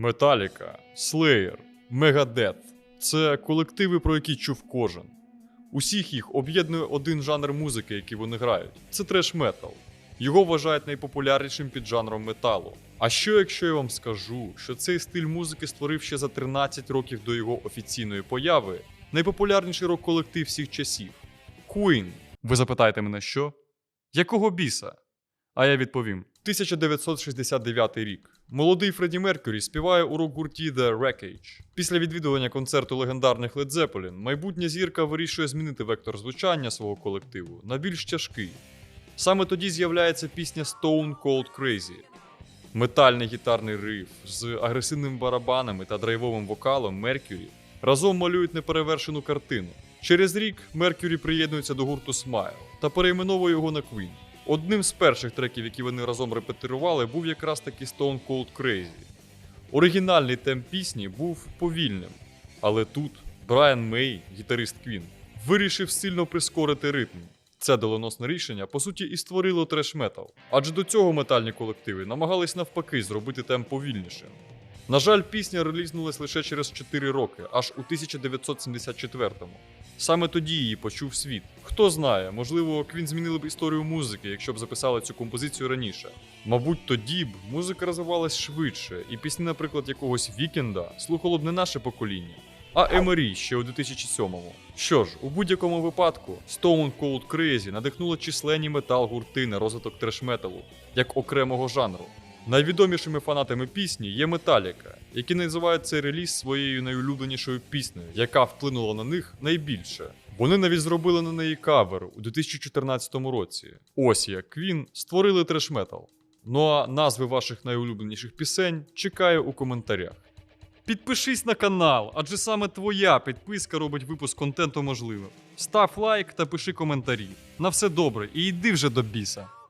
Металіка, Slayer, Megadeth – це колективи, про які чув кожен. Усіх їх об'єднує один жанр музики, який вони грають. Це треш метал. Його вважають найпопулярнішим піджанром металу. А що якщо я вам скажу, що цей стиль музики створив ще за 13 років до його офіційної появи найпопулярніший рок-колектив всіх часів Queen. Ви запитаєте мене, що? Якого біса? А я відповім: 1969 рік. Молодий Фредді Меркюрі співає у рок-гурті The Wreckage. Після відвідування концерту легендарних Led Zeppelin майбутня зірка вирішує змінити вектор звучання свого колективу на більш тяжкий. Саме тоді з'являється пісня Stone Cold Crazy. Метальний гітарний риф з агресивними барабанами та драйвовим вокалом Меркюрі разом малюють неперевершену картину. Через рік Меркюрі приєднується до гурту Smile та перейменовує його на Queen. Одним з перших треків, які вони разом репетирували, був якраз таки Stone Cold Crazy. Оригінальний темп пісні був повільним, але тут Брайан Мей, гітарист Queen, вирішив сильно прискорити ритм. Це доленосне рішення, по суті, і створило треш-метал. Адже до цього метальні колективи намагались навпаки зробити темп повільнішим. На жаль, пісня релізнулась лише через 4 роки, аж у 1974-му. Саме тоді її почув світ. Хто знає, можливо, Квін змінили б історію музики, якщо б записали цю композицію раніше. Мабуть, тоді б музика розвивалась швидше, і пісні, наприклад, якогось Вікенда слухало б не наше покоління, а Еморі ще у 2007-му. Що ж, у будь-якому випадку Stone Cold Crazy надихнуло численні метал-гурти на розвиток треш-металу як окремого жанру. Найвідомішими фанатами пісні є Металіка, які називають цей реліз своєю найулюбленішою піснею, яка вплинула на них найбільше. Вони навіть зробили на неї кавер у 2014 році. Ось як Квін створили треш-метал. Ну а назви ваших найулюбленіших пісень чекаю у коментарях. Підпишись на канал, адже саме твоя підписка робить випуск контенту можливим. Став лайк та пиши коментарі. На все добре і йди вже до біса.